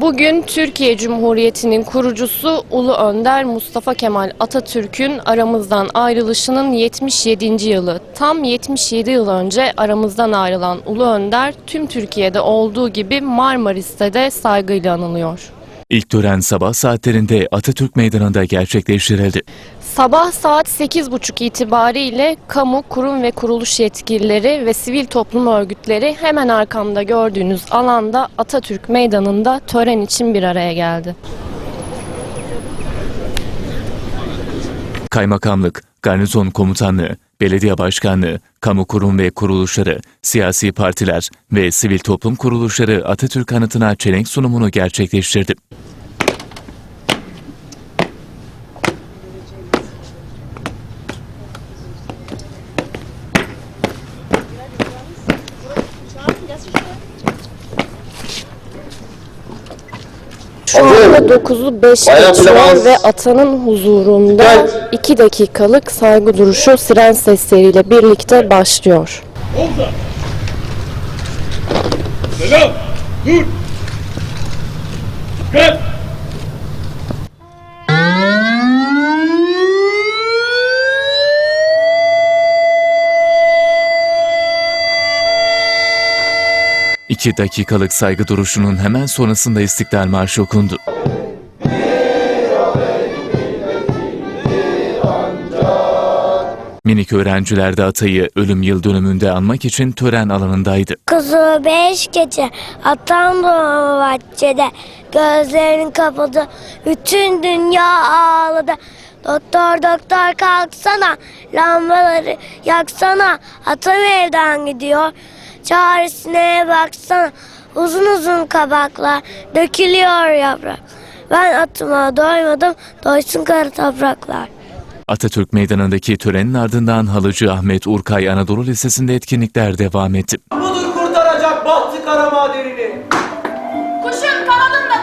Bugün Türkiye Cumhuriyeti'nin kurucusu Ulu Önder Mustafa Kemal Atatürk'ün aramızdan ayrılışının 77. yılı. Tam 77 yıl önce aramızdan ayrılan Ulu Önder tüm Türkiye'de olduğu gibi Marmaris'te de saygıyla anılıyor. İlk tören sabah saatlerinde Atatürk Meydanı'nda gerçekleştirildi. Sabah saat 8.30 itibariyle kamu, kurum ve kuruluş yetkilileri ve sivil toplum örgütleri hemen arkamda gördüğünüz alanda Atatürk Meydanı'nda tören için bir araya geldi. Kaymakamlık, garnizon komutanlığı, belediye başkanlığı, kamu kurum ve kuruluşları, siyasi partiler ve sivil toplum kuruluşları Atatürk anıtına çelenk sunumunu gerçekleştirdi. Şu anda 9'u 5 Bayağı geçiyor ve atanın huzurunda Dikkat. 2 dakikalık saygı duruşu siren sesleriyle birlikte başlıyor. Omza. Selam. Dur. Dikkat. İki dakikalık saygı duruşunun hemen sonrasında İstiklal Marşı okundu. Minik öğrenciler de Atay'ı ölüm yıl dönümünde anmak için tören alanındaydı. Kuzu beş gece atan doğan bahçede Gözlerini kapadı bütün dünya ağladı Doktor doktor kalksana lambaları yaksana Atam evden gidiyor çaresine baksana Uzun uzun kabaklar dökülüyor yaprak Ben atıma doymadım doysun kara topraklar Atatürk Meydanı'ndaki törenin ardından Halıcı Ahmet Urkay Anadolu Lisesi'nde etkinlikler devam etti. Budur kurtaracak bahtı kara. Kuşun kanadında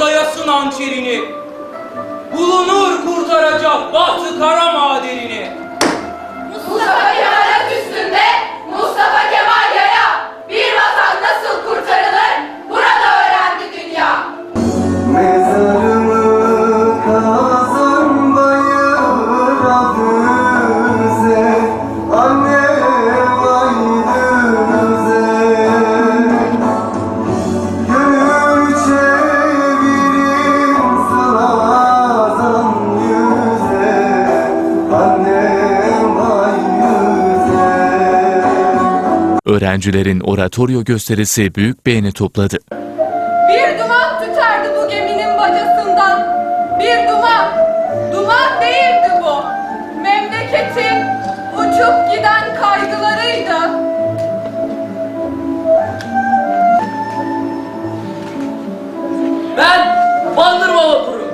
dayasın hançerini. Bulunur kurtaracak bahtı kara maderini. Öğrencilerin oratoryo gösterisi büyük beğeni topladı. Bir duman tüterdi bu geminin bacasından. Bir duman. Duman değildi bu. Memleketin uçup giden kaygılarıydı. Ben Bandırma vapuru.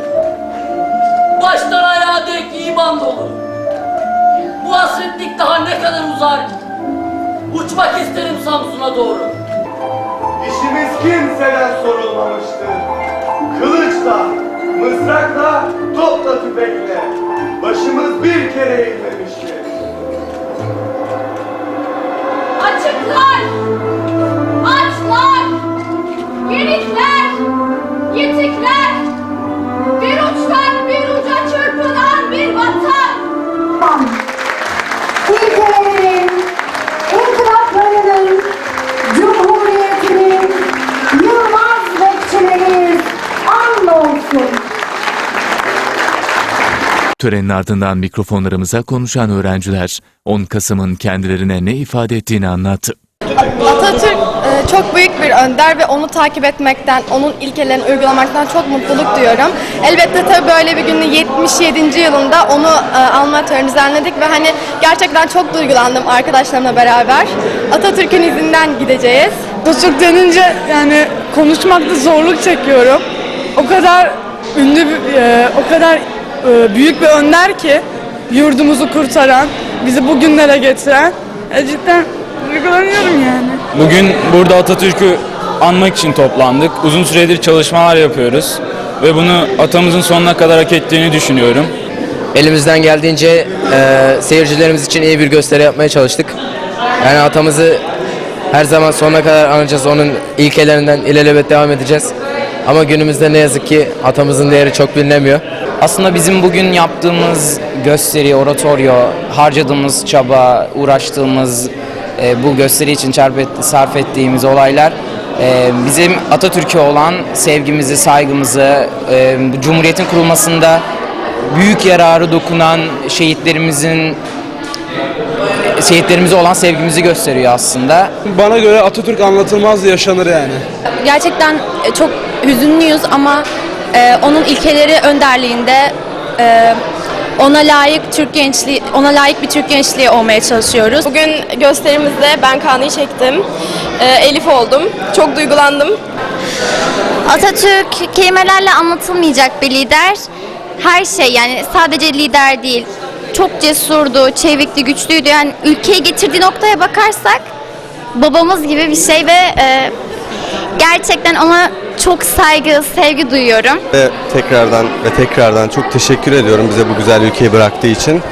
Baştan ayağa dek iman dolu. Bu hasretlik daha ne kadar uzar? Uçmak isterim Samsun'a doğru. İşimiz kimseden sorulmamıştır. Kılıçla, mızrakla, topla tüfekle. Başımız bir kere eğilmemiştir. Törenin ardından mikrofonlarımıza konuşan öğrenciler 10 Kasım'ın kendilerine ne ifade ettiğini anlattı. Atatürk e, çok büyük bir önder ve onu takip etmekten, onun ilkelerini uygulamaktan çok mutluluk duyuyorum. Elbette tabii böyle bir günün 77. yılında onu e, alma töreni düzenledik ve hani gerçekten çok duygulandım arkadaşlarımla beraber. Atatürk'ün izinden gideceğiz. Atatürk denince yani konuşmakta zorluk çekiyorum. O kadar ünlü, bir- e, o kadar büyük bir önder ki yurdumuzu kurtaran, bizi bugünlere getiren. E, cidden duygulanıyorum yani. Bugün burada Atatürk'ü anmak için toplandık. Uzun süredir çalışmalar yapıyoruz ve bunu atamızın sonuna kadar hak ettiğini düşünüyorum. elimizden geldiğince e, seyircilerimiz için iyi bir gösteri yapmaya çalıştık. Yani atamızı her zaman sonuna kadar anacağız. Onun ilkelerinden ilelebet devam edeceğiz. Ama günümüzde ne yazık ki atamızın değeri çok bilinemiyor. Aslında bizim bugün yaptığımız gösteri, oratoryo, harcadığımız çaba, uğraştığımız e, bu gösteri için et- sarf ettiğimiz olaylar e, bizim Atatürk'e olan sevgimizi, saygımızı, e, Cumhuriyet'in kurulmasında büyük yararı dokunan şehitlerimizin şehitlerimize olan sevgimizi gösteriyor aslında. Bana göre Atatürk anlatılmaz yaşanır yani. Gerçekten çok hüzünlüyüz ama e, onun ilkeleri önderliğinde e, ona layık Türk gençliği, ona layık bir Türk gençliği olmaya çalışıyoruz. Bugün gösterimizde ben Kaan'ı çektim. Ee, Elif oldum. Çok duygulandım. Atatürk kelimelerle anlatılmayacak bir lider. Her şey yani sadece lider değil. Çok cesurdu, çevikti, güçlüydü. Yani ülkeyi getirdiği noktaya bakarsak babamız gibi bir şey ve e, gerçekten ona çok saygı, sevgi duyuyorum. Ve tekrardan ve tekrardan çok teşekkür ediyorum bize bu güzel ülkeyi bıraktığı için.